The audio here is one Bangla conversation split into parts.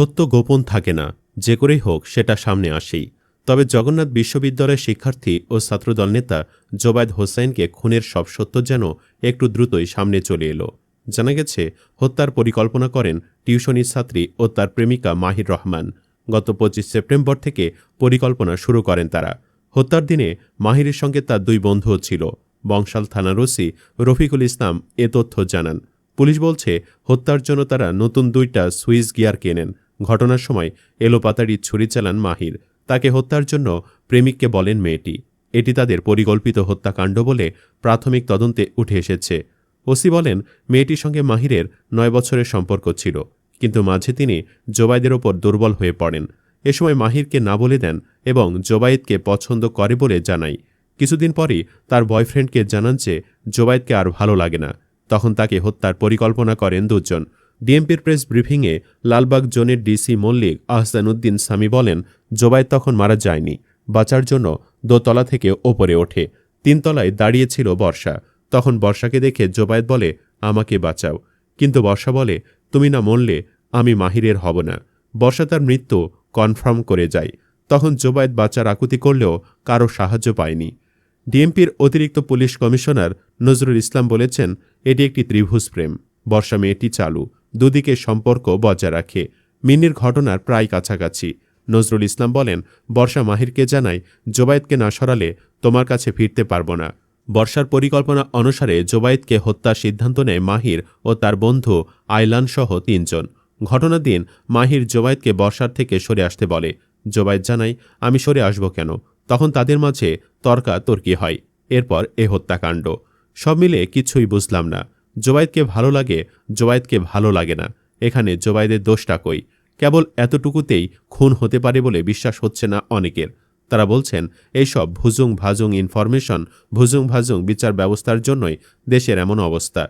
সত্য গোপন থাকে না, যে করেই হোক সেটা সামনে আসেই। তবে জগন্নাথ বিশ্ববিদ্যালয়ের শিক্ষার্থী ও ছাত্রদল নেতা জোবায়দ হোসাইনকে খুনের সব সত্য যেন একটু দ্রুতই সামনে চলে এলো। জানা গেছে, হত্যার পরিকল্পনা করেন টিউশনির ছাত্রী ও তার প্রেমিকা মাহির রহমান। গত পঁচিশ সেপ্টেম্বর থেকে পরিকল্পনা শুরু করেন তারা। হত্যার দিনে মাহিরের সঙ্গে তার দুই বন্ধুও ছিল। বংশাল থানার ওসি রফিকুল ইসলাম এ তথ্য জানান। পুলিশ বলছে, হত্যার জন্য তারা নতুন দুইটা সুইস গিয়ার কেনেন। ঘটনার সময় এলোপাতাড়ি ছুরি চালান মাহির। তাকে হত্যার জন্য প্রেমিককে বলেন মেয়েটি। এটি তাদের পরিকল্পিত হত্যাকাণ্ড বলে প্রাথমিক তদন্তে উঠে এসেছে। ওসি বলেন, মেয়েটির সঙ্গে মাহিরের নয় বছরের সম্পর্ক ছিল, কিন্তু মাঝে তিনি জোবাইদের ওপর দুর্বল হয়ে পড়েন। এ সময় মাহিরকে না বলে দেন এবং জোবাইদকে পছন্দ করে বলে জানাই। কিছুদিন পরই তার বয়ফ্রেন্ডকে জানান যে জোবাইদকে আর ভালো লাগে না। তখন তাকে হত্যার পরিকল্পনা করেন দুজন। ডিএমপির প্রেস ব্রিফিংয়ে লালবাগ জোনের ডিসি মল্লিক আহসান উদ্দিন সামি বলেন জোবাইদ তখন মারা যায়নি, বাঁচার জন্য দোতলা থেকে ওপরে ওঠে। তিনতলায় দাঁড়িয়েছিল বর্ষা। তখন বর্ষাকে দেখে জোবায়েদ বলে, আমাকে বাঁচাও। কিন্তু বর্ষা বলে, তুমি না মরলে আমি মাহিরের হব না। বর্ষা তার মৃত্যু কনফার্ম করে যায়। তখন জোবায়েদ বাঁচার আকুতি করলেও কারও সাহায্য পায়নি। ডিএমপির অতিরিক্ত পুলিশ কমিশনার নজরুল ইসলাম বলেছেন, এটি একটি ত্রিভুজ প্রেম। বর্ষা মেয়েটি চালু। দুদিকে সম্পর্ক বজায় রাখে। মিনির ঘটনার প্রায় কাছাকাছি। নজরুল ইসলাম বলেন, বর্ষা মাহিরকে জানায় জোবায়েদকে না সরালে তোমার কাছে ফিরতে পারব না। বর্ষার পরিকল্পনা অনুসারে জোবায়েদকে হত্যার সিদ্ধান্ত নেয় মাহির ও তার বন্ধু আইলান সহ তিনজন। ঘটনার দিন, মাহির জোবায়েদকে বর্ষার থেকে সরে আসতে বলে। জোবায়েদ জানায়, আমি সরে আসব কেন? তখন তাদের মাঝে তর্কা তর্কি হয়। এরপর এ হত্যাকাণ্ড। সব মিলে কিছুই বুঝলাম না। জোবায়েদকে ভালো লাগে জোবায়েদকে ভালো লাগে না। এখানে জোবায়েদের দোষটা কই? কেবল এতটুকুতেই খুন হতে পারে বলে বিশ্বাস হচ্ছে না অনেকের। তারা বলছেন, এইসব ভুজুং ভাজুং ইনফরমেশন, ভুজুং ভাজুং বিচার ব্যবস্থার জন্যই দেশের এমন অবস্থা।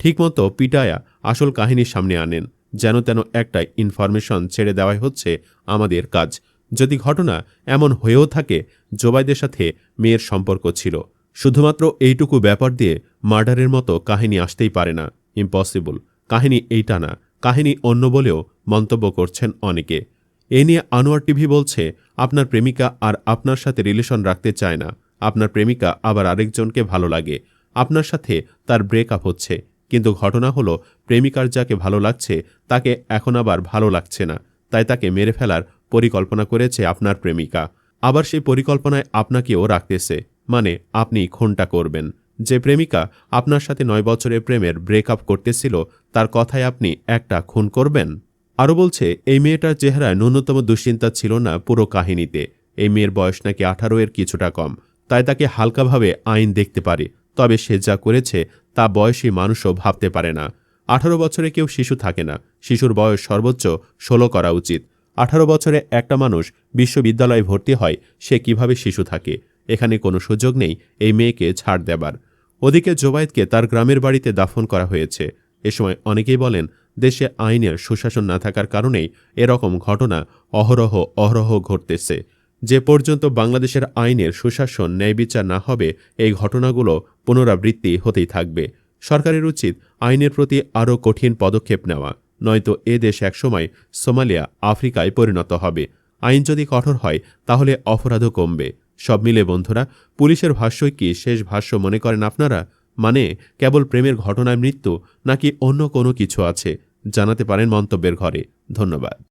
ঠিকমতো পিটায়া আসল কাহিনী সামনে আনেন, যেন তেন একটা ইনফরমেশন ছেড়ে দেওয়াই হচ্ছে আমাদের কাজ। যদি ঘটনা এমন হয়েও থাকে, জোবাইদের সাথে মেয়ের সম্পর্ক ছিল। শুধুমাত্র এইটুকু ব্যাপার দিয়ে মার্ডারের মতো কাহিনী আসতেই পারে না। ইম্পসিবল। কাহিনী এইটা না। কাহিনী অন্য বলেও মন্তব্য করছেন অনেকে। এ নিয়ে আনোয়ার টিভি বলছে, আপনার প্রেমিকা আর আপনার সাথে রিলেশন রাখতে চায় না। আপনার প্রেমিকা আবার আরেকজনকে ভালো লাগে। আপনার সাথে তার ব্রেকআপ হচ্ছে। কিন্তু ঘটনা হলো, প্রেমিকার যাকে ভালো লাগছে, তাকে এখন আবার ভালো লাগছে না। তাই তাকে মেরে ফেলার পরিকল্পনা করেছে আপনার প্রেমিকা। আবার সেই পরিকল্পনায় আপনাকেও রাখতেছে। মানে আপনি খুনটা করবেন। যে প্রেমিকা আপনার সাথে নয় বছরের প্রেমের ব্রেকআপ করতেছিল, তার কথায় আপনি একটা খুন করবেন? আরও বলছে, এই মেয়েটার চেহারায় ন্যূনতম দুশ্চিন্তা ছিল না পুরো কাহিনীতে। এই মেয়ের বয়স নাকি আঠারো এর কিছুটা কম। তাই তাকে হালকাভাবে আইন দেখতে পারে। তবে সে যা করেছে, তা বয়সী মানুষও ভাবতে পারে না। আঠারো বছরে কেউ শিশু থাকে না। শিশুর বয়স সর্বোচ্চ ষোলো করা উচিত। আঠারো বছরে একটা মানুষ বিশ্ববিদ্যালয়ে ভর্তি হয়, সে কীভাবে শিশু থাকে? এখানে কোনো সুযোগ নেই এই মেয়েকে ছাড় দেবার। ওদিকে জোবায়েদকে তার গ্রামের বাড়িতে দাফন করা হয়েছে। এ সময় অনেকেই বলেন, দেশে আইনের সুশাসন না থাকার কারণেই এরকম ঘটনা অহরহ অহরহ ঘটতেছে। যে পর্যন্ত বাংলাদেশের আইনের সুশাসন ন্যায়বিচার না হবে, এই ঘটনাগুলো পুনরাবৃত্তি হতেই থাকবে। সরকারের উচিত আইনের প্রতি আরও কঠিন পদক্ষেপ নেওয়া, নয়তো এ দেশ একসময় সোমালিয়া, আফ্রিকায় পরিণত হবে। আইন যদি কঠোর হয়, তাহলে অপরাধও কমবে। সব মিলে বন্ধুরা, পুলিশের ভাষ্যই কি শেষ ভাষ্য মনে করেন আপনারা? মানে কেবল প্রেমের ঘটনায় মৃত্যু নাকি অন্য কোনো কিছু আছে? জানাতে পারেন মন্তব্যের ঘরে। ধন্যবাদ।